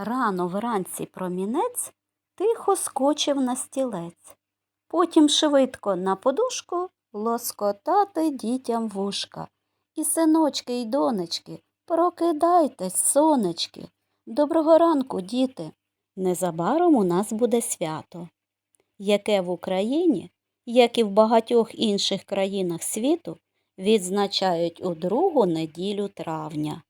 Рано вранці промінець тихо скочив на стілець. Потім швидко на подушку лоскотати дітям вушка. І синочки й донечки, прокидайтесь, сонечки. Доброго ранку, діти. Незабаром у нас буде свято, яке в Україні, як і в багатьох інших країнах світу, відзначають у другу неділю травня.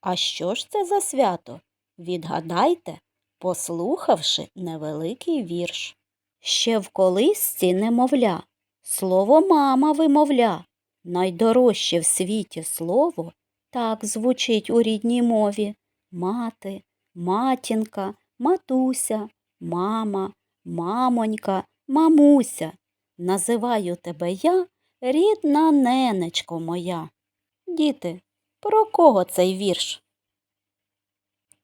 А що ж це за свято? Відгадайте, послухавши невеликий вірш. Ще в колисці немовля, слово мама вимовля. Найдорожче в світі слово так звучить у рідній мові мати, матінка, матуся, мама, мамонька, мамуся. Називаю тебе я, рідна ненечко моя. Діти, про кого цей вірш?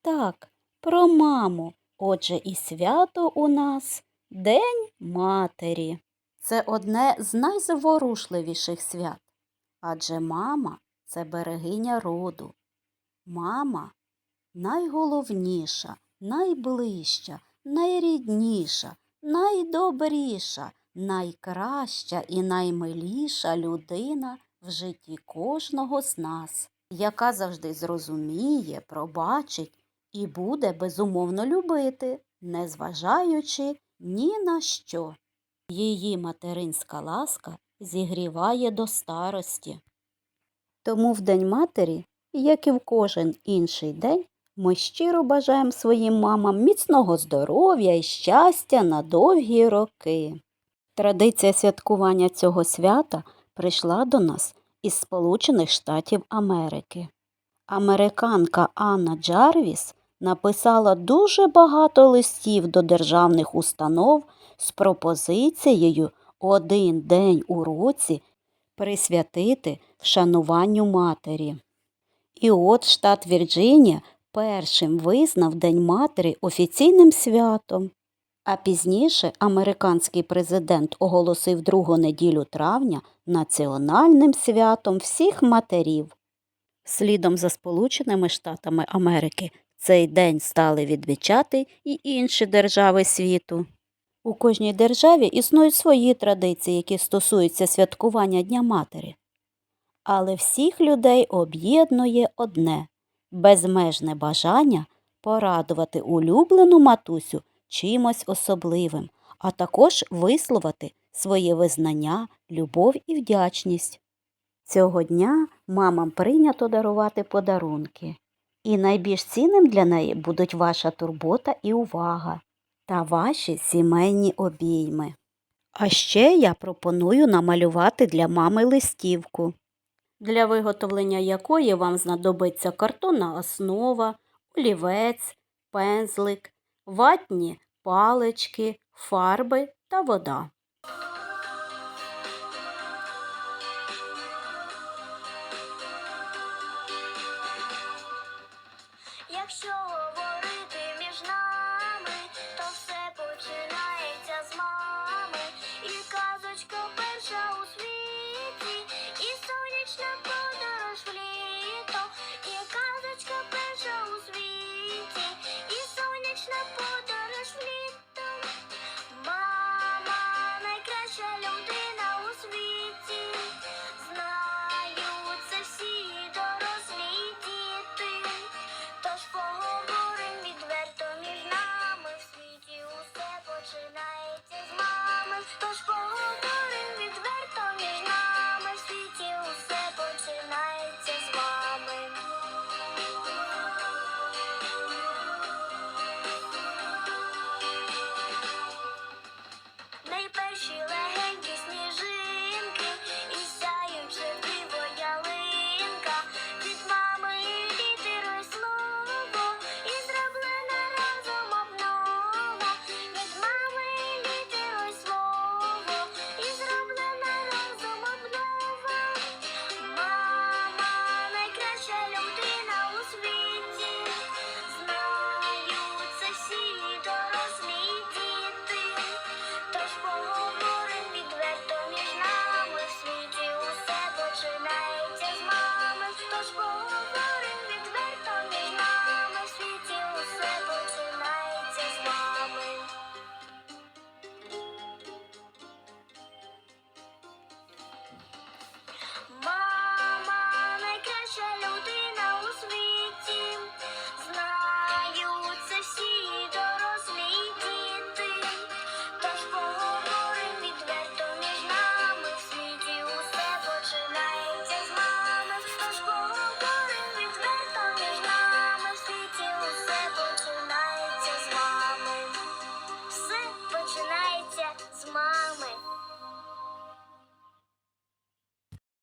Так, про маму. Отже, і свято у нас День матері. Це одне з найзворушливіших свят. Адже мама це берегиня роду. Мама найголовніша, найближча, найрідніша, найдобріша, найкраща і наймиліша людина в житті кожного з нас, яка завжди зрозуміє, пробачить і буде безумовно любити, незважаючи ні на що. Її материнська ласка зігріває до старості. Тому в День матері, як і в кожен інший день, ми щиро бажаємо своїм мамам міцного здоров'я і щастя на довгі роки. Традиція святкування цього свята прийшла до нас із Сполучених Штатів Америки. Американка Анна Джарвіс написала дуже багато листів до державних установ з пропозицією один день у році присвятити вшануванню матері. І от штат Вірджинія першим визнав День матері офіційним святом. А пізніше американський президент оголосив другу неділю травня національним святом всіх матерів. Слідом за Сполученими Штатами Америки цей день стали відмічати і інші держави світу. У кожній державі існують свої традиції, які стосуються святкування Дня Матері. Але всіх людей об'єднує одне безмежне бажання порадувати улюблену матусю чимось особливим, а також висловити своє визнання, любов і вдячність. Цього дня мамам прийнято дарувати подарунки, і найбільш цінним для неї будуть ваша турбота і увага та ваші сімейні обійми. А ще я пропоную намалювати для мами листівку, для виготовлення якої вам знадобиться картонна основа, олівець, пензлик, ватні палички, фарби та вода.